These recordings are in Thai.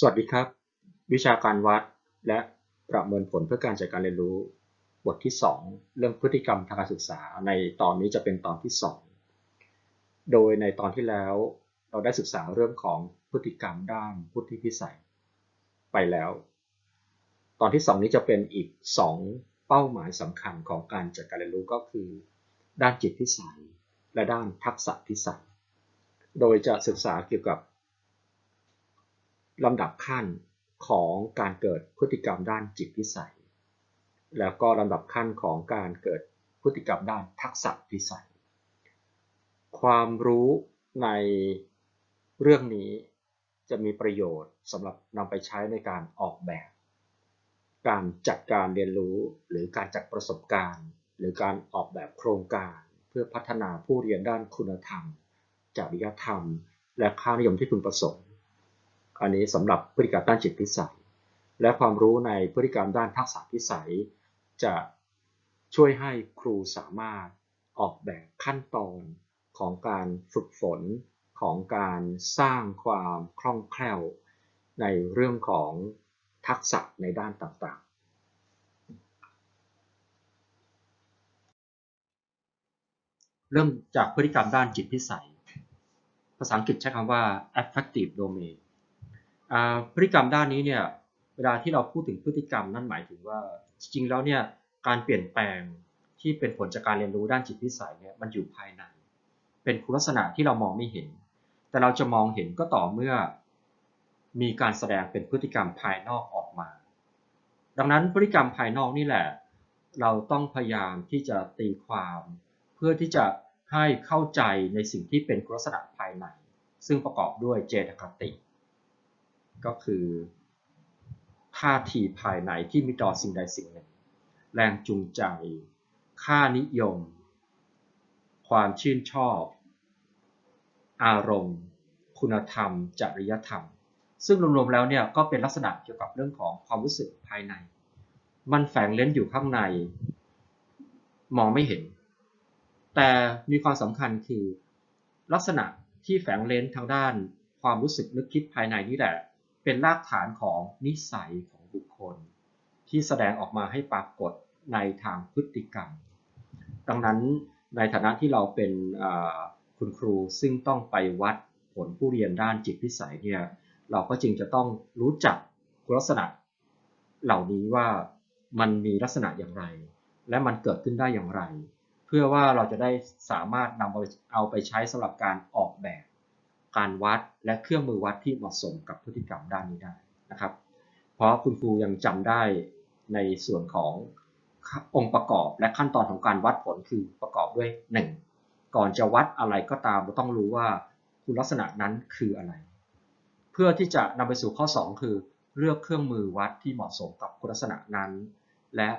สวัสดีครับ วิชาการวัด และประเมินผลเพื่อการจัดการเรียนรู้ บทที่ 2 เรื่องพฤติกรรมทางการศึกษา ในตอนนี้จะเป็นตอนที่ 2 โดยในตอนที่แล้ว เราได้ศึกษาเรื่องของพฤติกรรมด้านพุทธิพิสัย ไปแล้ว ตอนที่ 2 นี้จะเป็นอีก 2 เป้าหมายสำคัญของการจัดการเรียนรู้ก็คือ ด้านจิตพิสัย และด้านทักษะพิสัย โดยจะศึกษาเกี่ยวกับ ลำดับขั้นของการเกิดพฤติกรรมด้านจิตพิสัย แล้วก็ลำดับขั้นของการเกิดพฤติกรรมด้านทักษะพิสัย ความรู้ในเรื่องนี้จะมีประโยชน์สำหรับนำไปใช้ในการออกแบบ การจัดการเรียนรู้หรือการจัดประสบการณ์ หรือการออกแบบโครงการ เพื่อพัฒนาผู้เรียนด้านคุณธรรม จริยธรรม และค่านิยมที่พึงประสงค์ อันนี้สำหรับพฤติกรรมด้านจิตพิสัย และความรู้ในพฤติกรรมด้านทักษะพิสัย จะช่วยให้ครูสามารถออกแบบขั้นตอนของการฝึกฝนของการสร้างความคล่องแคล่ว ในเรื่องของทักษะในด้านต่างๆ เริ่มจากพฤติกรรมด้านจิตพิสัย ภาษาอังกฤษใช้คำว่า affective domain พฤติกรรมด้านนี้เนี่ยเวลาที่เราพูดถึงพฤติกรรมนั่นหมายถึงว่าจริงๆแล้วเนี่ยการเปลี่ยนแปลงที่เป็นผลจากการเรียนรู้ด้านจิตวิสัยเนี่ยมันอยู่ภายใน เป็นคุณลักษณะที่เรามองไม่เห็น แต่เราจะมองเห็นก็ต่อเมื่อ มีการแสดงเป็นพฤติกรรมภายนอกออกมา ดังนั้นพฤติกรรมภายนอกนี่แหละ เราต้องพยายามที่จะตีความ เพื่อที่จะให้เข้าใจในสิ่งที่เป็นคุณลักษณะภายใน ซึ่งประกอบด้วยเจตคติ ก็คือท่าทีภายในที่มีต่อสิ่งใดสิ่งหนึ่ง แรงจูงใจ ค่านิยม ความชื่นชอบ อารมณ์ คุณธรรม จริยธรรม ซึ่งรวมๆแล้วเนี่ยก็เป็นลักษณะเกี่ยวกับเรื่องของความรู้สึกภายใน มันแฝงเล้นอยู่ข้างใน มองไม่เห็น แต่มีความสำคัญคือ ลักษณะที่แฝงเล้นทางด้านความรู้สึกนึกคิดภายในนี่แหละ เป็นรากฐานของนิสัยของบุคคล ที่แสดงออกมาให้ปรากฏในทางพฤติกรรม ดังนั้นในฐานะที่เราเป็นคุณครูซึ่งต้องไปวัดผลผู้เรียนด้านจิตพิสัยเนี่ยเราก็จึงจะต้องรู้จักคุณลักษณะ เหล่านี้ว่ามันมีลักษณะอย่างไร และมันเกิดขึ้นได้อย่างไร เพื่อว่าเราจะได้สามารถนำเอาไปใช้สำหรับการออกแบบ การวัดและเครื่องมือวัดที่เหมาะสมกับพฤติกรรมด้านนี้ได้นะครับ เพราะคุณครูยังจำได้ในส่วนขององค์ประกอบและขั้นตอนของการวัดผลคือประกอบด้วย 1. ก่อนจะวัดอะไรก็ตามเราต้องรู้ว่าคุณลักษณะนั้นคืออะไร เพื่อที่จะนำไปสู่ข้อ 2 คือ เลือกเครื่องมือวัดที่เหมาะสมกับคุณลักษณะนั้น และ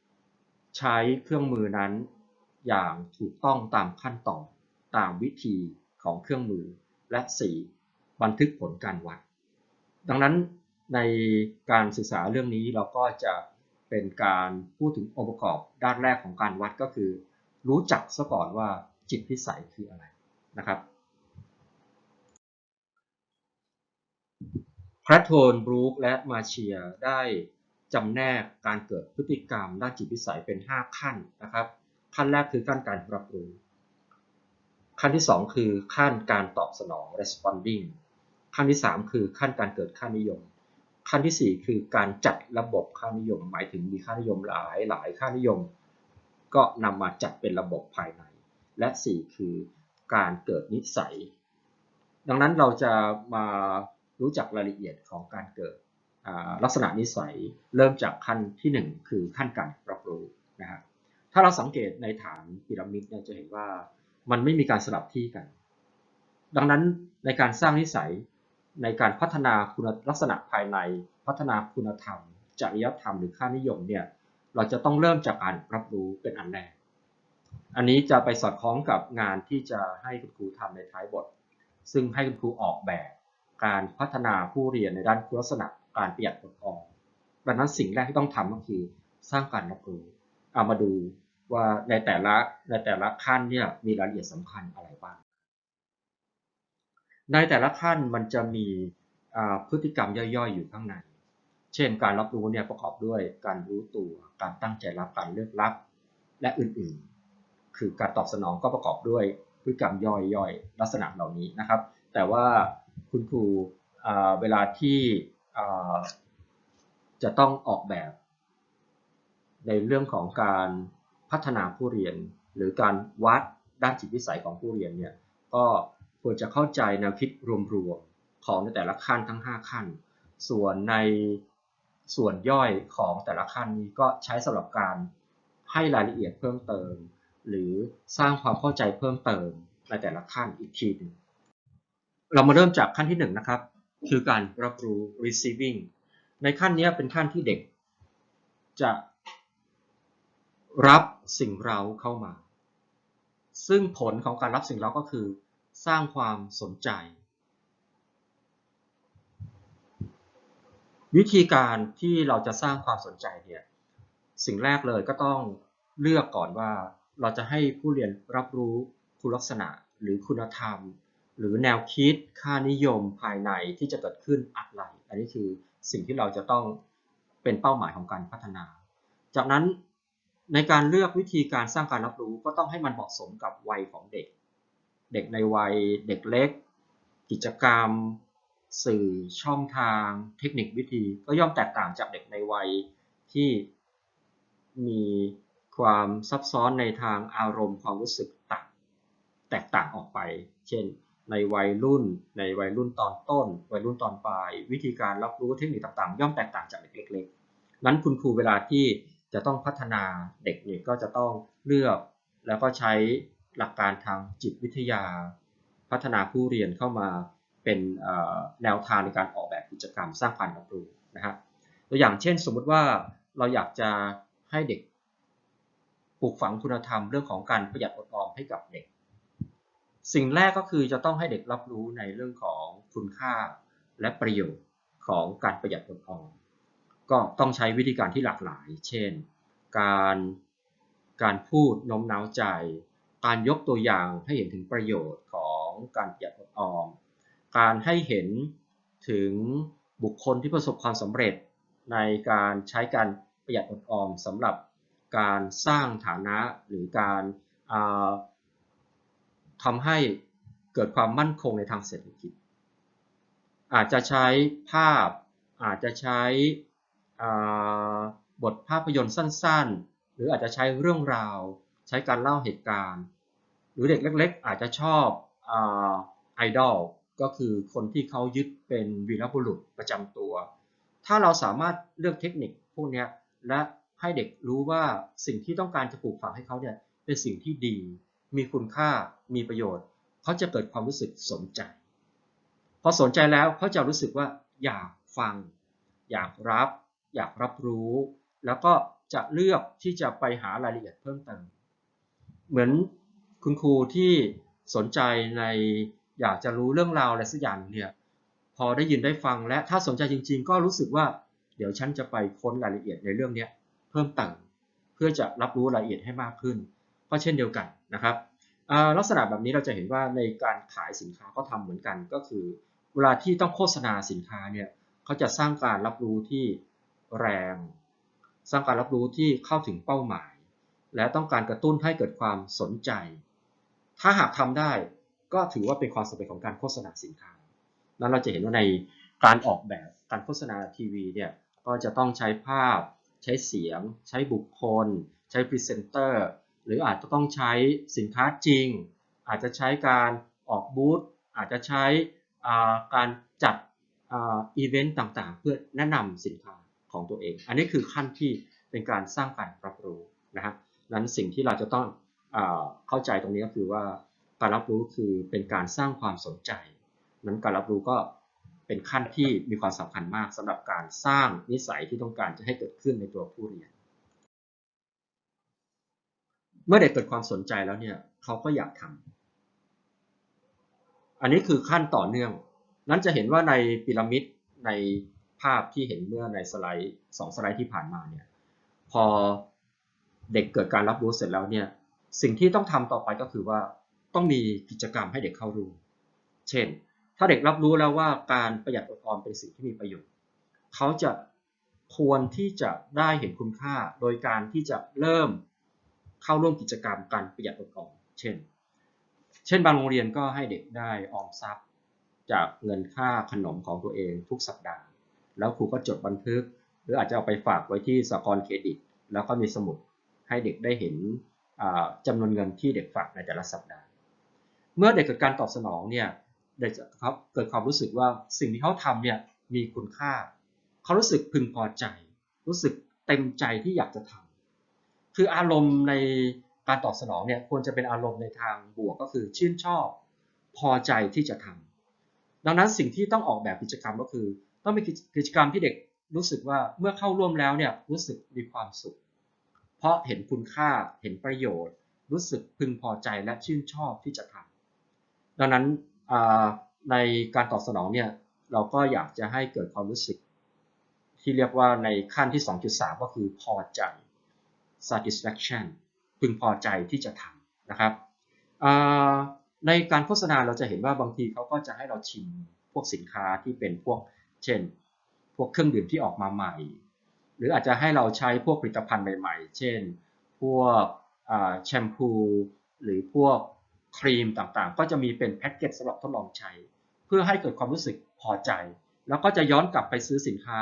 3. ใช้เครื่องมือนั้นอย่างถูกต้องตามขั้นตอนตามวิธี ของเครื่องมือ และ 4. บันทึกผลการวัด ดังนั้นในการศึกษาเรื่องนี้เราก็จะเป็นการพูดถึงองค์ประกอบด้านแรกของการวัดก็คือ รู้จักซะก่อนว่าจิตพิสัยคืออะไรนะครับพระโทนบรูคและมาเชียได้จำแนกการเกิดพฤติกรรมด้านจิตพิสัยเป็น 5 ขั้นนะครับ ขั้นแรกคือขั้นการรับรู้ ขั้นที่ 2 คือขั้นการตอบสนอง responding ขั้นที่ 3 คือขั้นการเกิดค่านิยม ขั้นที่ 4 คือการจัดระบบค่านิยม หมายถึงมีค่านิยมหลายหลายค่านิยม ก็นำมาจัดเป็นระบบภายใน และ 4 คือการเกิดนิสัย ดังนั้นเราจะมารู้จักรายละเอียดของการเกิดลักษณะนิสัยเริ่มจากขั้นที่ 1 คือขั้นการรับรู้นะฮะถ้าเราสังเกตในฐานพีระมิดเนี่ยจะเห็นว่า มันไม่มีการสลับที่กัน ดังนั้นในการสร้างนิสัยในการพัฒนาคุณลักษณะภายใน พัฒนาคุณธรรมจริยธรรมหรือค่านิยมเนี่ยเราจะต้องเริ่มจากการรับรู้เป็นอันแรก อันนี้จะไปสอดคล้องกับงานที่จะให้คุณครูทำในท้ายบท ซึ่งให้คุณครูออกแบบการพัฒนาผู้เรียนในด้านคุณลักษณะการประหยัดอดออมดังนั้นสิ่งแรกที่ต้องทำก็คือสร้างการรับรู้เอามาดู ว่าในแต่ละในแต่ละขั้นเนี่ยมีรายละเอียดสำคัญอะไรบ้าง ในแต่ละขั้นมันจะมีพฤติกรรมย่อยๆอยู่ข้างใน เช่นการรับรู้เนี่ยประกอบด้วยการรู้ตัว การตั้งใจรับ การเลือกรับ และอื่นๆ คือการตอบสนองก็ประกอบด้วยพฤติกรรมย่อยๆ ลักษณะเหล่านี้นะครับ แต่ว่าคุณครูเวลาที่จะต้องออกแบบ ในเรื่องของการ พัฒนาผู้เรียน หรือการวัดด้านจิตวิสัยของผู้เรียนเนี่ยก็ควรจะเข้าใจแนวคิดรวมๆของในแต่ละขั้นทั้ง 5 ขั้น ส่วนในส่วนย่อยของแต่ละขั้นนี้ก็ใช้สำหรับการให้รายละเอียดเพิ่มเติม หรือสร้างความเข้าใจเพิ่มเติมในแต่ละขั้นอีกทีหนึ่งเรามาเริ่มจากขั้นที่หนึ่งนะครับ คือการรับรู้ receiving ในขั้นนี้เป็นขั้นที่เด็ก จะ รับสิ่งเราเข้ามา ซึ่งผลของการรับสิ่งเราก็คือ สร้างความสนใจ วิธีการที่เราจะสร้างความสนใจเนี่ยสิ่งแรกเลยก็ต้องเลือกก่อนว่าเราจะให้ผู้เรียนรับรู้คุณลักษณะหรือคุณธรรม หรือแนวคิดค่านิยมภายในที่จะเกิดขึ้นอะไร อันนี้คือสิ่งที่เราจะต้องเป็นเป้าหมายของการพัฒนา จากนั้น ในการเลือกวิธีการสร้างการรับรู้ก็ต้องให้มันเหมาะสมกับวัยของเด็ก เด็กในวัยเด็กเล็ก กิจกรรม สื่อช่องทาง เทคนิควิธี ก็ย่อมแตกต่างจากเด็กในวัยที่มีความซับซ้อนในทางอารมณ์ความรู้สึกต่างแตกต่างออกไป เช่น ในวัยรุ่น ในวัยรุ่นตอนต้น วัยรุ่นตอนปลาย วิธีการรับรู้เทคนิคต่างๆ ย่อมแตกต่างจากเด็กเล็กๆนั้นคุณครูเวลาที่ จะต้องพัฒนาเด็กเนี่ยก็จะต้องเลือก แล้วก็ใช้หลักการทางจิตวิทยา พัฒนาผู้เรียนเข้ามาเป็นแนวทางในการออกแบบกิจกรรมสร้างการรับรู้นะครับตัวอย่างเช่นสมมุติว่าเราอยากจะให้เด็กปลูกฝังคุณธรรมเรื่องของการประหยัดอดออมให้กับเด็ก สิ่งแรกก็คือจะต้องให้เด็กรับรู้ในเรื่องของคุณค่าและประโยชน์ของการประหยัดอดออม ก็ต้องใช้วิธีการที่หลากหลาย เช่น การการพูดโน้มน้าวใจ การยกตัวอย่างให้เห็นถึงประโยชน์ของการประหยัดอดออม การให้เห็นถึงบุคคลที่ประสบความสำเร็จ ในการใช้การประหยัดอดออมสำหรับการสร้างฐานะหรือการทำให้เกิดความมั่นคงในทางเศรษฐกิจ อาจจะใช้ภาพอาจจะใช้ บทภาพยนตร์สั้นๆ หรืออาจจะใช้เรื่องราว ใช้การเล่าเหตุการณ์ หรือเด็กเล็ก ๆ อาจจะชอบไอดอลก็คือคนที่เขายึดเป็นวีรบุรุษประจำตัว ถ้าเราสามารถเลือกเทคนิคพวกนี้และให้เด็กรู้ว่าสิ่งที่ต้องการจะปลูกฝังให้เขาเนี่ยเป็นสิ่งที่ดี มีคุณค่า มีประโยชน์ เขาจะเกิดความรู้สึกสนใจ พอสนใจแล้วเขาจะรู้สึกว่าอยากฟัง อยากรับ อยากรับรู้ แล้วก็จะเลือกที่จะไปหารายละเอียดเพิ่มเติม เหมือนคุณครูที่สนใจในอยากจะรู้เรื่องราวอะไรสักอย่างเนี่ยพอได้ยินได้ฟังและถ้าสนใจจริง ๆ ก็รู้สึกว่าเดี๋ยวฉันจะไปค้นรายละเอียดในเรื่องนี้เพิ่มเติมเพื่อจะรับรู้รายละเอียดให้มากขึ้น ก็เช่นเดียวกันนะครับลักษณะแบบนี้เราจะเห็นว่าในการขายสินค้าก็ทำเหมือนกันก็คือ เวลาที่ต้องโฆษณาสินค้าเนี่ยเขาจะสร้างการรับรู้ที่ แรง สร้างการรับรู้ที่เข้าถึงเป้าหมาย และต้องการกระตุ้นให้เกิดความสนใจ ถ้าหากทำได้ก็ถือว่าเป็นความสำเร็จของการโฆษณาสินค้า นั้นเราจะเห็นว่าในการออกแบบการโฆษณาทีวีเนี่ยก็จะต้องใช้ภาพ ใช้เสียง ใช้บุคคล ใช้พรีเซนเตอร์หรืออาจจะต้องใช้สินค้าจริง อาจจะใช้การออกบูธอาจจะใช้การจัดอีเวนต์ต่างๆ เพื่อแนะนำสินค้า ของตัวเอง อันนี้คือขั้นที่เป็นการสร้างการรับรู้นะฮะนั้นสิ่งที่เราจะต้องอเข้าใจตรงนี้ก็คือว่าการรับรู้คือเป็นการสร้างความสนใจ นั้นการรับรู้ก็เป็นขั้นที่มีความสำคัญมากสำหรับการสร้างนิสัยที่ต้องการจะให้เกิดขึ้นในตัวผู้เรียน เมื่อเด็กเกิดความสนใจแล้วเนี่ยเขาก็อยากทำอันนี้คือขั้นต่อเนื่อง นั้นจะเห็นว่าในพีระมิดใน ภาพที่เห็นเมื่อในสไลด์สองสไลด์ที่ผ่านมาเนี่ยพอเด็กเกิดการรับรู้เสร็จแล้วเนี่ยสิ่งที่ต้องทำต่อไปก็คือว่าต้องมีกิจกรรมให้เด็กเข้าร่วมเช่น ถ้าเด็กรับรู้แล้วว่าการประหยัดอดออมเป็นสิ่งที่มีประโยชน์เขาจะควรที่จะได้เห็นคุณค่าโดยการที่จะเริ่มเข้าร่วมกิจกรรมการประหยัดอดออม เช่น เช่นบางโรงเรียนก็ให้เด็กได้ออมทรัพย์ จากเงินค่าขนมของตัวเองทุกสัปดาห์ แล้วครูก็จดบันทึก หรืออาจจะเอาไปฝากไว้ที่สหกรณ์เครดิต แล้วก็มีสมุดให้เด็กได้เห็นจำานวนเงินที่เด็กฝากในแต่ละสัปดาห์ เมื่อเด็กเกิดการตอบสนองเนี่ยเด็กจะครับเกิดความรู้สึกว่าสิ่งที่เขาทำเนี่ยมีคุณค่า เขารู้สึกพึงพอใจ รู้สึกเต็มใจที่อยากจะทำคืออารมณ์ในการตอบสนองเนี่ยควรจะเป็นอารมณ์ในทางบวกก็คือชื่นชอบ พอใจที่จะทำดังนั้นสิ่งที่ต้องออกแบบกิจกรรมก็คือ ต้องมีกิจกรรมที่เด็กรู้สึกว่าเมื่อเข้าร่วมแล้วเนี่ยรู้สึกมีความสุข เพราะเห็นคุณค่าเห็นประโยชน์ รู้สึกพึงพอใจและชื่นชอบที่จะทำดังนั้นในการตอบสนองเนี่ยเราก็อยากจะให้เกิดความรู้สึก ที่เรียกว่าในขั้นที่ 2.3 ก็คือพอใจ satisfaction พึงพอใจที่จะทำนะครับในการโฆษณาเราจะเห็นว่าบางทีเขาก็จะให้เราชิมพวกสินค้าที่เป็นพวก เช่น พวกเครื่องดื่มที่ออกมาใหม่ หรืออาจจะให้เราใช้พวกผลิตภัณฑ์ใหม่ๆ เช่น พวกแชมพู หรือพวกครีมต่างๆ ก็จะมีเป็นแพ็กเกจสำหรับทดลองใช้ เพื่อให้เกิดความรู้สึกพอใจ แล้วก็จะย้อนกลับไปซื้อสินค้า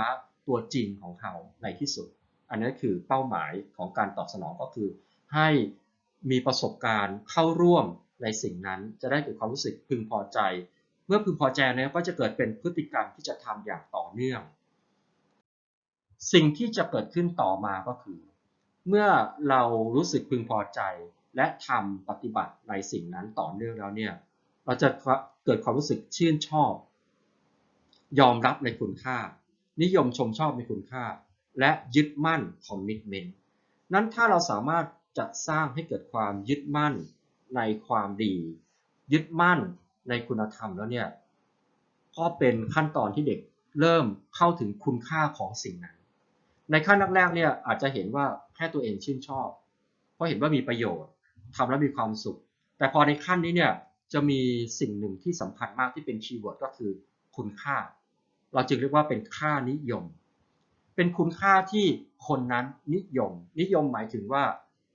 ตัวจริงของเขาในที่สุด อันนี้คือเป้าหมายของการตอบสนองก็คือ ให้มีประสบการณ์เข้าร่วมในสิ่งนั้นจะได้เกิดความรู้สึกพึงพอใจ เมื่อพึงพอใจแล้วก็จะเกิดเป็นพฤติกรรมที่จะทำอย่างต่อเนื่อง สิ่งที่จะเกิดขึ้นต่อมาก็คือ เมื่อเรารู้สึกพึงพอใจและทำปฏิบัติในสิ่งนั้นต่อเนื่องแล้วเนี่ยเราจะเกิดความรู้สึกชื่นชอบ ยอมรับในคุณค่า นิยมชมชอบในคุณค่า และยึดมั่นคอมมิชเมนต์นั้นถ้าเราสามารถจะสร้างให้เกิดความยึดมั่นในความดี ยึดมั่น ในคุณธรรมแล้วเนี่ยก็เป็นขั้นตอนที่เด็กเริ่มเข้าถึงคุณค่าของสิ่งนั้น ในขั้นแรกๆเนี่ยอาจจะเห็นว่าแค่ตัวเองชื่นชอบ เพราะเห็นว่ามีประโยชน์ทำแล้วมีความสุข แต่พอในขั้นนี้เนี่ยจะมีสิ่งหนึ่งที่สำคัญมากที่เป็นคีย์เวิร์ดก็คือคุณค่า เราจึงเรียกว่าเป็นค่านิยม เป็นคุณค่าที่คนนั้นนิยม นิยมหมายถึงว่า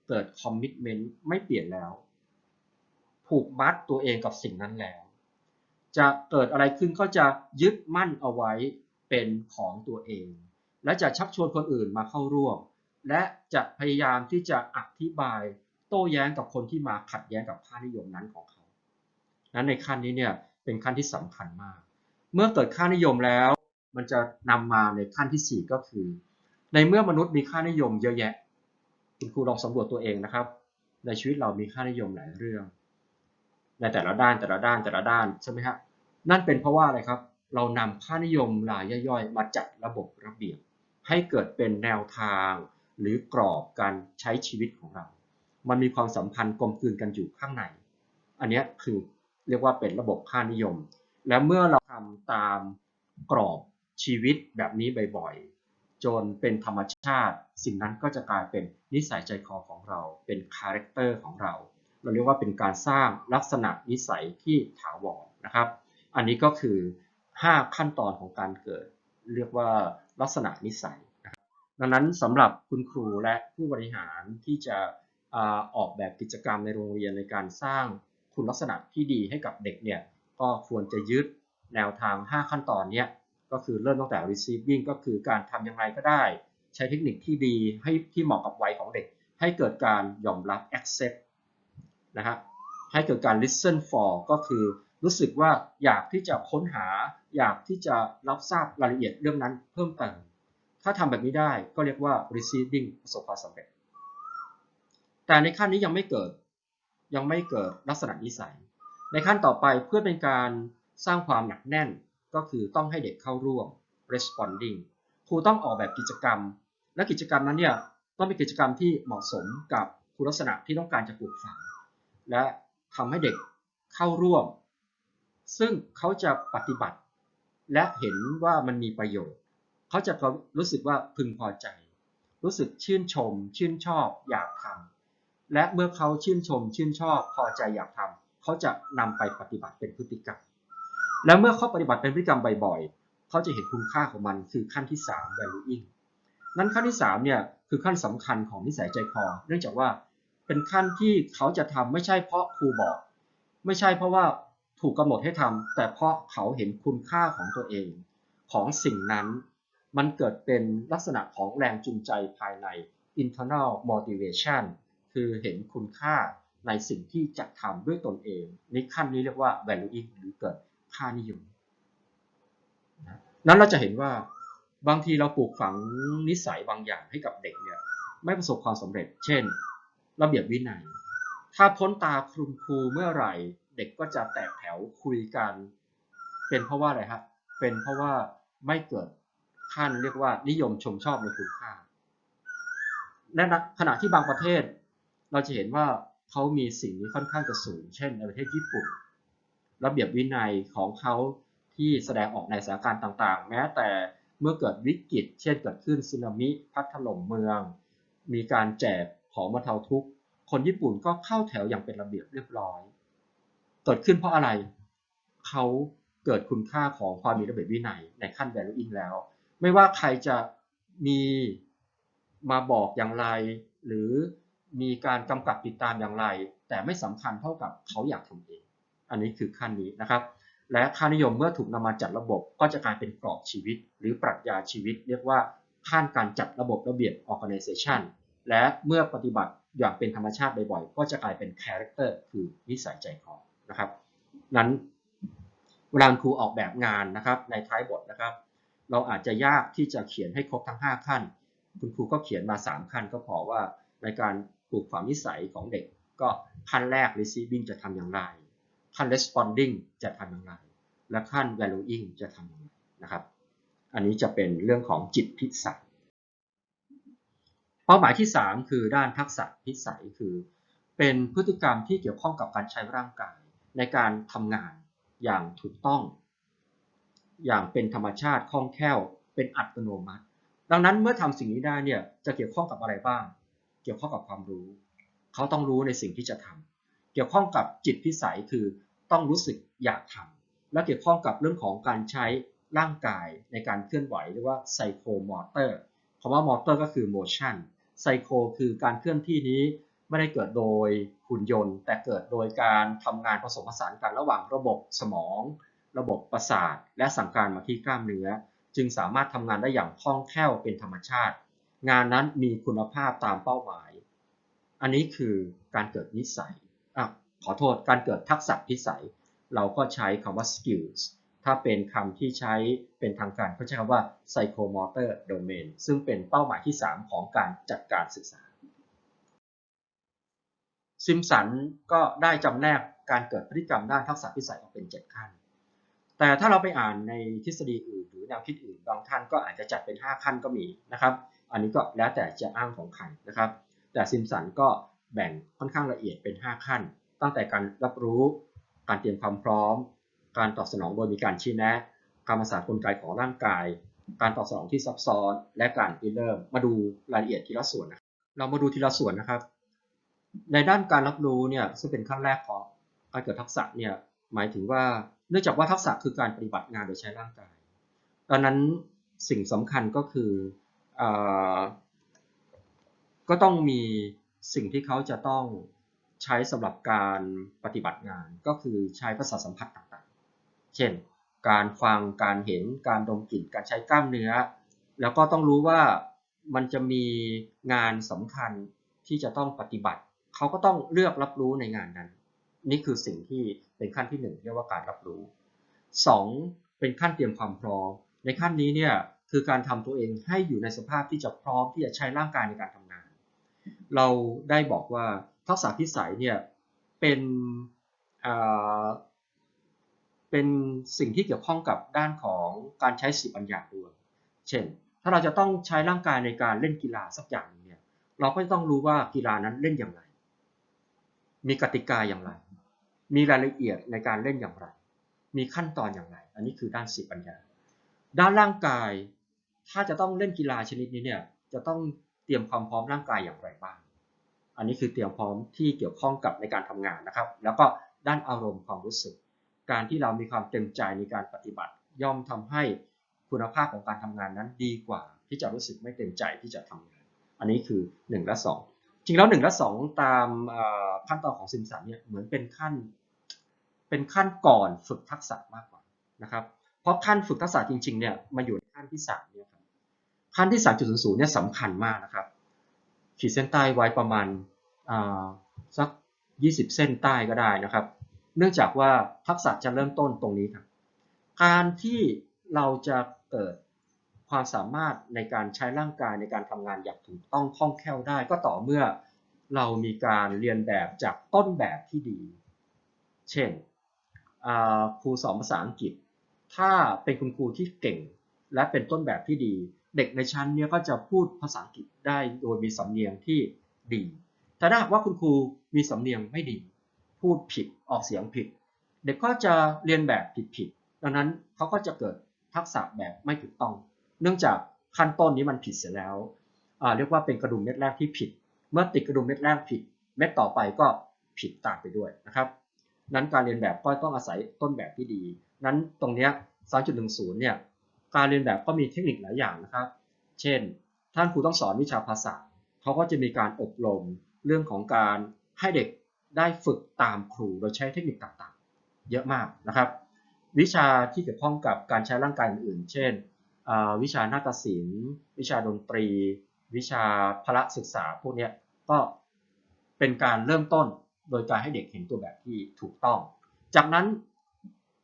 เกิดคอมมิชเมนต์ไม่เปลี่ยนแล้ว ผูกมัดตัวเองกับสิ่งนั้นแล้ว จะเกิดอะไรขึ้นก็จะยึดมั่นเอาไว้เป็นของตัวเอง และจะชักชวนคนอื่นมาเข้าร่วม และจะพยายามที่จะอธิบายโต้แย้งกับคนที่มาขัดแย้งกับค่านิยมนั้นของเขา นั้นในขั้นนี้เนี่ยเป็นขั้นที่สำคัญมาก เมื่อเกิดค่านิยมแล้ว มันจะนำมาในขั้นที่ 4 ก็คือ ในเมื่อมนุษย์มีค่านิยมเยอะแยะ คุณครูลองสำรวจตัวเองนะครับ ในชีวิตเรามีค่านิยมหลายเรื่อง ในแต่ละด้านแต่ละด้านแต่ละด้านใช่ไหมครับนั่นเป็นเพราะว่าอะไรครับ เรานำค่านิยมรายย่อยๆ มาจัดระบบระเบียบ ให้เกิดเป็นแนวทาง หรือกรอบการใช้ชีวิตของเรา มันมีความสัมพันธ์กลมกลืนกันอยู่ข้างใน อันนี้คือเรียกว่าเป็นระบบค่านิยม และเมื่อเราทำตามกรอบชีวิตแบบนี้บ่อยๆ จนเป็นธรรมชาติ สิ่งนั้นก็จะกลายเป็นนิสัยใจคอของเรา เป็นคาแรคเตอร์ของเรา เราเรียกว่าเป็นการสร้างลักษณะนิสัยที่ถาวรนะครับ อันนี้ก็คือ 5 ขั้นตอนของการเกิด เรียกว่าลักษณะนิสัยนะครับดังนั้นสำหรับคุณครูและผู้บริหารที่จะอออกแบบกิจกรรมในโรงเรียนในการสร้างคุณลักษณะที่ดีให้กับเด็กเนี่ยก็ควรจะยึดแนวทาง 5 ขั้นตอนเนี้ยก็คือเริ่มตั้งแต่ receiving ก็คือการทำยังไงก็ได้ ใช้เทคนิคที่ดีให้ที่เหมาะกับวัยของเด็ก ให้เกิดการยอมรับ accept นะฮะให้เกิดการ listen for ก็คือรู้สึกว่าอยากที่จะค้นหา อยากที่จะรับทราบรายละเอียดเรื่องนั้นเพิ่มเติม ถ้าทำแบบนี้ได้ก็เรียกว่า receiving ประสบความสำเร็จ แต่ในขั้นนี้ยังไม่เกิด ยังไม่เกิดลักษณะนิสัย ในขั้นต่อไปเพื่อเป็นการสร้างความหนักแน่น ก็คือต้องให้เด็กเข้าร่วม responding ครูต้องออกแบบกิจกรรม และกิจกรรมนั้นเนี่ยต้องเป็นกิจกรรมที่เหมาะสมกับคุณลักษณะที่ต้องการจะปลูกฝัง และทำให้เด็กเข้าร่วม ซึ่งเขาจะปฏิบัติ และเห็นว่ามันมีประโยชน์ เขาจะรู้สึกว่าพึงพอใจ รู้สึกชื่นชม ชื่นชอบอยากทำและเมื่อเขาชื่นชม ชื่นชอบพอใจอยากทำเขาจะนำไปปฏิบัติเป็นพฤติกรรม แล้วเมื่อเขาปฏิบัติเป็นพฤติกรรมบ่อยๆเขาจะเห็นคุณค่าของมันคือขั้นที่ 3 valuing นั้นขั้นที่3เนี่ยคือขั้นสำคัญของนิสัยใจคอ เนื่องจากว่า เป็นขั้นที่เขาจะทำไม่ใช่เพราะครูบอก ไม่ใช่เพราะว่าถูกกำหนดให้ทำแต่เพราะเขาเห็นคุณค่าของตัวเองของสิ่งนั้น มันเกิดเป็นลักษณะของแรงจูงใจภายใน internal motivation คือเห็นคุณค่าในสิ่งที่จะทำด้วยตนเองในขั้นนี้เรียกว่า valuing หรือเกิดค่านิยมนะนั้นเราจะเห็นว่าบางทีเราปลูกฝังนิสัยบางอย่างให้กับเด็กเนี่ยไม่ประสบความสำเร็จ เช่น ระเบียบวินัย ถ้าพ้นตาคุณครูเมื่อไหร่ เด็กก็จะแตกแถวคุยกัน เป็นเพราะว่าอะไรครับ เป็นเพราะว่าไม่เกิดขั้นเรียกว่านิยมชมชอบในคุณค่าและขณะที่บางประเทศ เราจะเห็นว่าเขามีสิ่งนี้ค่อนข้างจะสูง เช่นในประเทศญี่ปุ่น ระเบียบวินัยของเขาที่แสดงออกในสถานการณ์ต่างๆ แม้แต่เมื่อเกิดวิกฤต เช่นเกิดขึ้นสึนามิพัดถล่มเมือง มีการแจก ของบรรเทาทุกข์ คนญี่ปุ่นก็เข้าแถวอย่างเป็นระเบียบเรียบร้อย เกิดขึ้นเพราะอะไร เขาเกิดคุณค่าของความมีระเบียบวินัยในขั้น valuing แล้ว ไม่ว่าใครจะมีมาบอกอย่างไร หรือมีการกำกับติดตามอย่างไร แต่ไม่สำคัญเท่ากับเขาอยากทำเอง อันนี้คือขั้นนี้นะครับ และค่านิยมเมื่อถูกนำมาจัดระบบก็จะกลายเป็นกรอบชีวิต หรือปรัชญาชีวิต เรียกว่าขั้นการจัดระบบระเบียบ organization และเมื่อปฏิบัติอย่างเป็นธรรมชาติบ่อยๆ ก็จะกลายเป็น character คือนิสัยใจคอนะครับ นั้นเวลาครูออกแบบงานนะครับ ในท้ายบทนะครับ เราอาจจะยากที่จะเขียนให้ครบทั้ง 5 ขั้น คุณครูก็เขียนมา 3 ขั้นก็พอว่าในการปลูกฝังนิสัยของเด็ก ก็ขั้นแรก receiving จะทำอย่างไร ขั้น responding จะทำอย่างไร และขั้น valuing จะทำอย่างไรนะครับ อันนี้จะเป็นเรื่องของจิตพิสัย เป้าหมายที่ 3 คือด้านทักษะพิสัยคือ เป็นพฤติกรรมที่เกี่ยวข้องกับการใช้ร่างกาย ในการทำงานอย่างถูกต้อง อย่างเป็นธรรมชาติคล่องแคล่ว เป็นอัตโนมัติ ดังนั้นเมื่อทำสิ่งนี้ได้เนี่ยจะเกี่ยวข้องกับอะไรบ้าง เกี่ยวข้องกับความรู้ เขาต้องรู้ในสิ่งที่จะทำเกี่ยวข้องกับจิตพิสัยคือต้องรู้สึกอยากทำและเกี่ยวข้องกับเรื่องของการใช้ร่างกายในการเคลื่อนไหวเรียกว่าไซโคมอเตอร์คำว่ามอเตอร์ก็คือ motion ไซโคคือการเคลื่อนที่นี้ไม่ได้เกิดโดยหุ่นยนต์ แต่เกิดโดยการทำงานผสมผสานกันระหว่างระบบสมอง ระบบประสาท และสั่งการมาที่กล้ามเนื้อ จึงสามารถทำงานได้อย่างคล่องแคล่วเป็นธรรมชาติ งานนั้นมีคุณภาพตามเป้าหมาย อันนี้คือการเกิดนิสัยอขอโทษการเกิดทักษะพิสัย เราก็ใช้คำว่า skills ถ้าเป็นคำที่ใช้เป็นทางการเขาใช้คำว่า psychomotor domain ซึ่งเป็นเป้าหมายที่ 3 ของการจัดการศึกษา ซิมสันก็ได้จำแนกการเกิดพฤติกรรมด้านทักษะพิสัยออกเป็น 7 ขั้น แต่ถ้าเราไปอ่านในทฤษฎีอื่น หรือแนวคิดอื่น บางท่านก็อาจจะจัดเป็น 5 ขั้นก็มีนะครับ อันนี้ก็แล้วแต่จะอ้างของใครนะครับ แต่ซิมสันก็แบ่งค่อนข้างละเอียดเป็น 5 ขั้น ตั้งแต่การรับรู้ การเตรียมความพร้อม การตอบสนองโดยมีการชี้แนะ การประสานกลไกของร่างกาย การตอบสนองที่ซับซ้อน และการเริ่ม มาดูรายละเอียดทีละส่วนนะเรามาดูทีละส่วนนะครับ ในด้านการรับรู้เนี่ยซึ่งเป็นขั้นแรกของการเกิดทักษะเนี่ยหมายถึงว่าเนื่องจากว่าทักษะคือการปฏิบัติงานโดยใช้ร่างกายดังนั้นสิ่งสำคัญก็คืออก็ต้องมีสิ่งที่เขาจะต้องใช้สำหรับการปฏิบัติงาน ก็คือใช้ประสาทสัมผัสต่าง เช่น การฟังการเห็นการดมกลิ่นการใช้กล้ามเนื้อ แล้วก็ต้องรู้ว่ามันจะมีงานสำคัญที่จะต้องปฏิบัติ เขาก็ต้องเลือกรับรู้ในงานนั้น นี่คือสิ่งที่เป็นขั้นที่ 1 เรียกว่าการรับรู้ 2. เป็นขั้นเตรียมความพร้อม ในขั้นนี้เนี่ยคือการทำตัวเองให้อยู่ในสภาพที่จะพร้อมที่จะใช้ร่างกายในการทำงาน เราได้บอกว่าทักษะพิสัยเนี่ยเป็น เป็นสิ่งที่เกี่ยวข้องกับด้านของการใช้สติปัญญาด้วย เช่น ถ้าเราจะต้องใช้ร่างกายในการเล่นกีฬาสักอย่างนึงเนี่ย เราก็ต้องรู้ว่ากีฬานั้นเล่นอย่างไร มีกติกาอย่างไร มีรายละเอียดในการเล่นอย่างไร มีขั้นตอนอย่างไร อันนี้คือด้านสติปัญญา ด้านร่างกาย ถ้าจะต้องเล่นกีฬาชนิดนี้เนี่ย จะต้องเตรียมความพร้อมร่างกายอย่างไรบ้าง อันนี้คือเตรียมพร้อมที่เกี่ยวข้องกับในการทำงานนะครับ แล้วก็ด้านอารมณ์ความรู้สึก การที่เรามีความเต็มใจในการปฏิบัติ ย่อมทำให้คุณภาพของการทำงานนั้นดีกว่า ที่จะรู้สึกไม่เต็มใจที่จะทำงาน อันนี้คือ 1 และ 2 จริงแล้ว 1 และ 2 ตามขั้นตอนของซิมสันเนี่ยเหมือนเป็นขั้นเป็นขั้นก่อนฝึกทักษะมากกว่านะครับเพราะขั้นฝึกทักษะจริงๆเนี่ยมาอยู่ในขั้นที่3เนี่ยครับขั้นที่ 3.00เนี่ยสำคัญมากนะครับขีดเส้นใต้ไว้ประมาณอ่าสัก 20 เส้นใต้ก็ได้นะครับ เนื่องจากว่าทักษะจะเริ่มต้นตรงนี้ครับการที่เราจะเกิดความสามารถในการใช้ร่างกายในการทำงานอย่างถูกต้องคล่องแคล่วได้ ก็ต่อเมื่อเรามีการเรียนแบบจากต้นแบบที่ดี เช่นครูสอนภาษาอังกฤษ ถ้าเป็นคุณครูที่เก่งและเป็นต้นแบบที่ดี เด็กในชั้นเนี้ยก็จะพูดภาษาอังกฤษได้โดยมีสำเนียงที่ดี แต่ถ้าว่าคุณครูมีสำเนียงไม่ดี พูดผิดออกเสียงผิด เด็กก็จะเรียนแบบผิดๆดังนั้นเขาก็จะเกิดทักษะแบบไม่ถูกต้อง เนื่องจากขั้นต้นนี้มันผิดเสียแล้วเรียกว่าเป็นกระดุมเม็ดแรกที่ผิด เมื่อติดกระดุมเม็ดแรกผิด เม็ดต่อไปก็ผิดตามไปด้วยนะครับ นั้นการเรียนแบบก็ต้องอาศัยต้นแบบที่ดี นั้นตรงเนี้ย3.10 เนี่ย การเรียนแบบก็มีเทคนิคหลายอย่างนะครับ เช่น ท่านครูต้องสอนวิชาภาษา เขาก็จะมีการอบรมเรื่องของการให้เด็ก ได้ฝึกตามครูโดยใช้เทคนิคต่างๆ เยอะมากนะครับ วิชาที่เกี่ยวข้องกับการใช้ร่างกายอื่นๆ เช่น วิชานาฏศิลป์ วิชาดนตรี วิชาพละศึกษาพวกนี้ก็เป็นการเริ่มต้นโดยการให้เด็กเห็นตัวแบบที่ถูกต้อง จากนั้น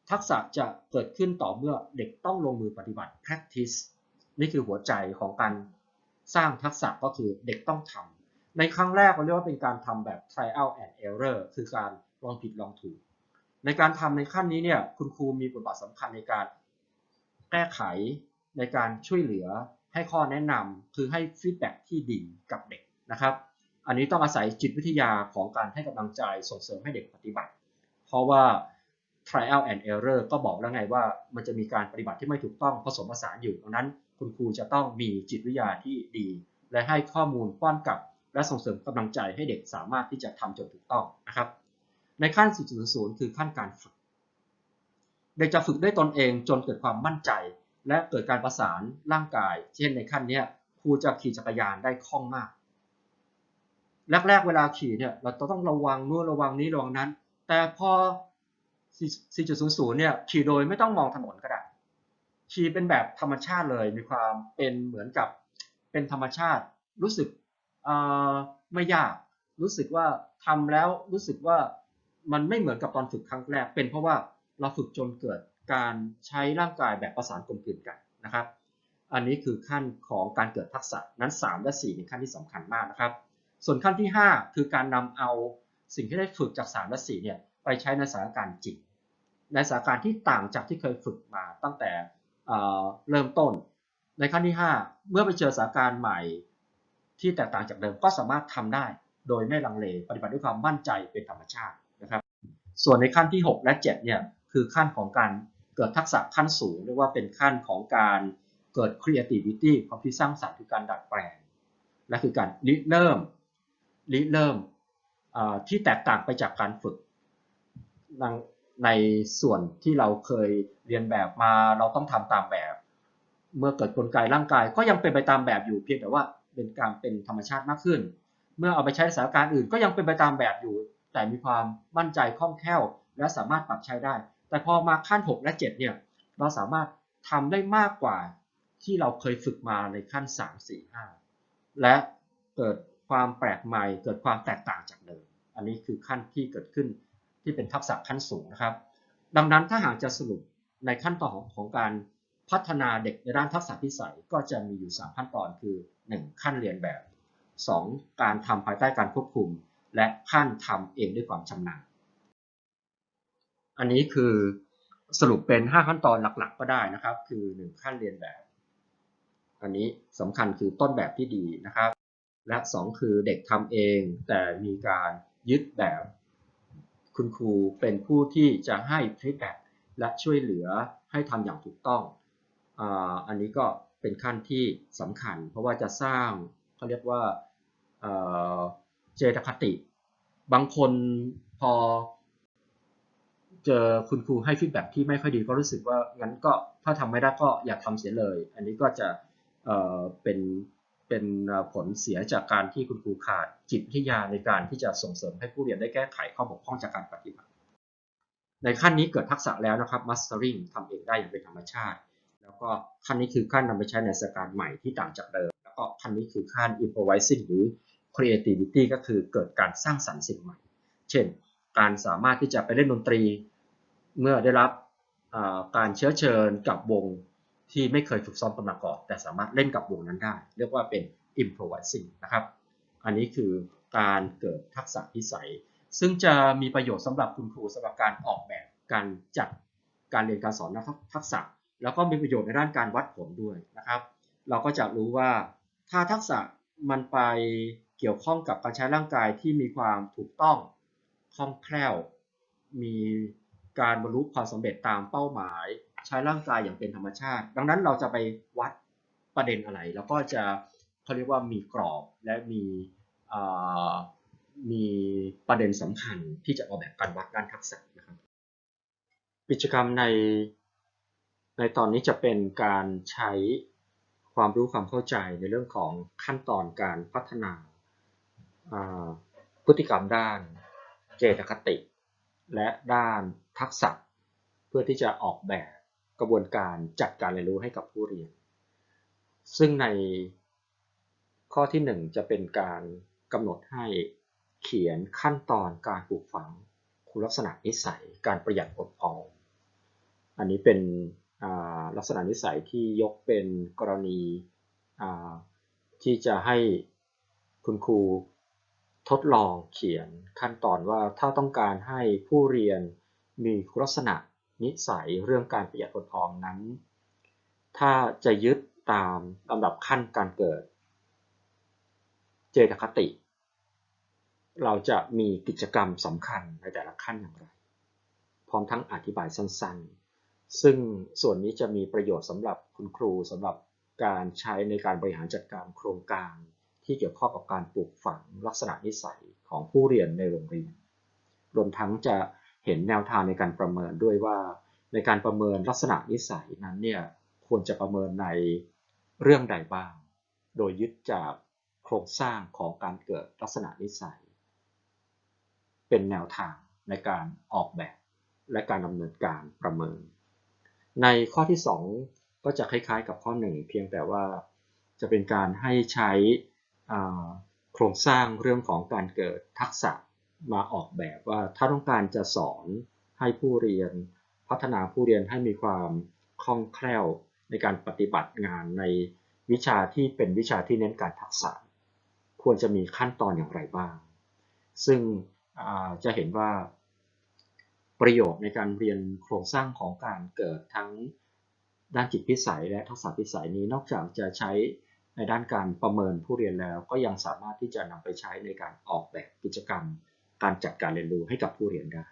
ทักษะจะเกิดขึ้นต่อเมื่อเด็กต้องลงมือปฏิบัติ practice นี่คือหัวใจของการสร้างทักษะก็คือเด็กต้องทำ ในครั้งแรกเราเรียกว่าเป็นการทำแบบ trial and error คือการลองผิดลองถูก ในการทำในขั้นนี้เนี่ยคุณครูมีบทบาทสำคัญในการแก้ไขในการช่วยเหลือให้ข้อแนะนำคือให้ฟีดแบ็ที่ดีกับเด็กนะครับ อันนี้ต้องอาศัยจิตวิทยาของการให้กำลังใจส่งเสริมให้เด็กปฏิบัติ เพราะว่า trial and error ก็บอกแล้วไงว่ามันจะมีการปฏิบัติที่ไม่ถูกต้องผสมผสานอยู่ดังนั้น คุณครูจะต้องมีจิตวิทยาที่ดี และให้ข้อมูลป้อนกลับ และส่งเสริมกำลังใจให้เด็กสามารถที่จะทำจนถูกต้องนะครับ ในขั้น 4.0 คือขั้นการฝึก เด็กจะฝึกด้วยตนเองจนเกิดความมั่นใจ และเกิดการประสานร่างกาย เช่นในขั้นนี้ครูจะขี่จักรยานได้คล่องมากแรกๆเวลาขี่เนี่ยเราต้องระวังนู่นระวังนี้ระวังนั้น แต่พอ 4.00 เนี่ยขี่โดยไม่ต้องมองถนนก็ได้ขี่เป็นแบบธรรมชาติเลยมีความเป็นเหมือนกับเป็นธรรมชาติรู้สึก ไม่ยาก รู้สึกว่าทำแล้วรู้สึกว่ามันไม่เหมือนกับตอนฝึกครั้งแรก เป็นเพราะว่าเราฝึกจนเกิดการใช้ร่างกายแบบประสานกลมกลืนกันนะครับ อันนี้คือขั้นของการเกิดทักษะนั้น 3 และ 4 เป็นขั้นที่สำคัญมากนะครับ ส่วนขั้นที่ 5 คือการนำเอาสิ่งที่ได้ฝึกจาก 3 และ 4 เนี่ยไปใช้ในสถานการณ์จริงในสถานการณ์ที่ต่างจากที่เคยฝึกมาตั้งแต่เริ่มต้น ในขั้นที่ 5 เมื่อไปเจอสถานการณ์ใหม่ ที่แตกต่างจากเดิมก็สามารถทำได้ โดยไม่ลังเลปฏิบัติด้วยความมั่นใจเป็นธรรมชาตินะครับ ส่วนในขั้นที่ 6 และ7เนี่ยคือขั้นของการเกิดทักษะขั้นสูงเรียกว่าเป็นขั้นของการเกิด creativity ความคิดสร้างสรรค์คือการดัดแปลง และคือการริเริ่มริเริ่มที่แตกต่างไปจากการฝึกในส่วนที่เราเคยเรียนแบบมาเราต้องทำตามแบบ เมื่อเกิดกลไกร่างกายก็ยังเป็นไปตามแบบอยู่เพียงแต่ว่า เป็นการเป็นธรรมชาติมากขึ้น เมื่อเอาไปใช้สถานการณ์อื่นก็ยังเป็นไปตามแบบอยู่ แต่มีความมั่นใจคล่องแคล่ว และสามารถปรับใช้ได้ แต่พอมาขั้น 6 และ 7 เนี่ยเราสามารถทำได้มากกว่าที่เราเคยฝึกมาในขั้น 3 4 5 และเกิดความแปลกใหม่ เกิดความแตกต่างจากเดิม อันนี้คือขั้นที่เกิดขึ้นที่เป็นทักษะขั้นสูงนะครับ ดังนั้นถ้าหากจะสรุปในขั้นตอนของของการ พัฒนาเด็กในด้านทักษะพิสัยก็จะมีอยู่ 3 ขั้นตอนคือ 1. ขั้นเรียนแบบ 2. การทำภายใต้การควบคุม และขั้นทำเองด้วยความชำนาญอันนี้คือสรุปเป็น 5 ขั้นตอนหลักๆ ก็ได้นะครับ คือ 1 ขั้นเรียนแบบ อันนี้สำคัญคือต้นแบบที่ดีนะครับ และ 2 คือเด็กทำเอง แต่มีการยึดแบบ คุณครูเป็นผู้ที่จะให้ฟีดแบ็และช่วยเหลือให้ทำอย่างถูกต้อง อันนี้ก็เป็นขั้นที่สำคัญ เพราะว่าจะสร้างเขาเรียกว่าเจตคติ บางคนพอเจอคุณครูให้ฟีดแบ็ที่ไม่ค่อยดีก็รู้สึกว่างั้นก็ถ้าทำไม่ได้ก็อย่าทำเสียเลย อันนี้ก็จะเเป็นเป็นผลเสียจากการที่คุณครูขาดจิตวิทยาในการที่จะส่งเสริมให้ผู้เรียนได้แก้ไขข้อบกพร่องจากการปฏิบัติ ในขั้นนี้เกิดทักษะแล้วนะครับ mastering ทำเองได้อย่างเป็นธรรมชาติ แล้วก็ขั้นนี้คือขั้นนำไปใช้ในสการใหม่ที่ต่างจากเดิม แล้วก็ขั้นนี้คือขั้น improvising หรือ creativity ก็คือเกิดการสร้างสรรค์สิ่งใหม่ เช่น การสามารถที่จะไปเล่นดนตรี เมื่อได้รับการเชื้อเชิญกับวงที่ไม่เคยฝึกซ้อมกันมาก่อน แต่สามารถเล่นกับวงนั้นได้ เรียกว่าเป็น improvising นะครับ อันนี้คือการเกิดทักษะพิสัย ซึ่งจะมีประโยชน์สำหรับคุณครูสำหรับการออกแบบการจัดการเรียนการสอนทักษะ แล้วก็มีประโยชน์ในด้านการวัดผลด้วยนะครับ เราก็จะรู้ว่าถ้าทักษะมันไปเกี่ยวข้องกับการใช้ร่างกายที่มีความถูกต้องคล่องแคล่ว มีการบรรลุความสำเร็จตามเป้าหมาย ใช้ร่างกายอย่างเป็นธรรมชาติ ดังนั้นเราจะไปวัดประเด็นอะไร แล้วก็จะเขาเรียกว่ามีกรอบและมีมีประเด็นสำคัญที่จะออกแบบการวัดด้านทักษะนะครับ กิจกรรมใน ในตอนนี้จะเป็นการใช้ความรู้ความเข้าใจในเรื่องของขั้นตอนการพัฒนาพฤติกรรมด้านเจตคติ และด้านทักษะ เพื่อที่จะออกแบบกระบวนการจัดการเรียนรู้ให้กับผู้เรียน ซึ่งในข้อที่ 1 จะเป็นการกำหนดให้เขียนขั้นตอนการปลูกฝังคุณลักษณะนิสัยการประหยัดอดออมอันนี้เป็น ลักษณะนิสัยที่ยกเป็นกรณีที่จะให้คุณครูทดลองเขียนขั้นตอนว่าถ้าต้องการให้ผู้เรียนมีลักษณะนิสัยเรื่องการประหยัดอดออมนั้น ถ้าจะยึดตามลำดับขั้นการเกิด เจตคติ เราจะมีกิจกรรมสำคัญในแต่ละขั้นอย่างไร พร้อมทั้งอธิบายสั้นๆ ซึ่งส่วนนี้จะมีประโยชน์สำหรับคุณครูสำหรับการใช้ในการบริหารจัดการโครงการ ที่เกี่ยวข้องกับการปลูกฝังลักษณะนิสัยของผู้เรียนในโรงเรียน รวมทั้งจะเห็นแนวทางในการประเมินด้วยว่า ในการประเมินลักษณะนิสัยนั้นเนี่ยควรจะประเมินในเรื่องใดบ้าง โดยยึดจากโครงสร้างของการเกิดลักษณะนิสัย เป็นแนวทางในการออกแบบและการดำเนินการประเมิน ในข้อที่ 2 ก็จะคล้ายๆกับข้อ 1 เพียงแต่ว่าจะเป็นการให้ใช้โครงสร้างเรื่องของการเกิดทักษะมาออกแบบว่าถ้าต้องการจะสอนให้ผู้เรียน พัฒนาผู้เรียนให้มีความคล่องแคล่วในการปฏิบัติงานในวิชาที่เป็นวิชาที่เน้นการทักษะ ควรจะมีขั้นตอนอย่างไรบ้าง ซึ่งจะเห็นว่า ประโยชน์ในการเรียนโครงสร้างของการเกิดทั้งด้านจิตพิสัยและทักษะพิสัยนี้นอกจากจะใช้ในด้านการประเมินผู้เรียนแล้ว ก็ยังสามารถที่จะนำไปใช้ในการออกแบบกิจกรรม การจัดการเรียนรู้ให้กับผู้เรียนได้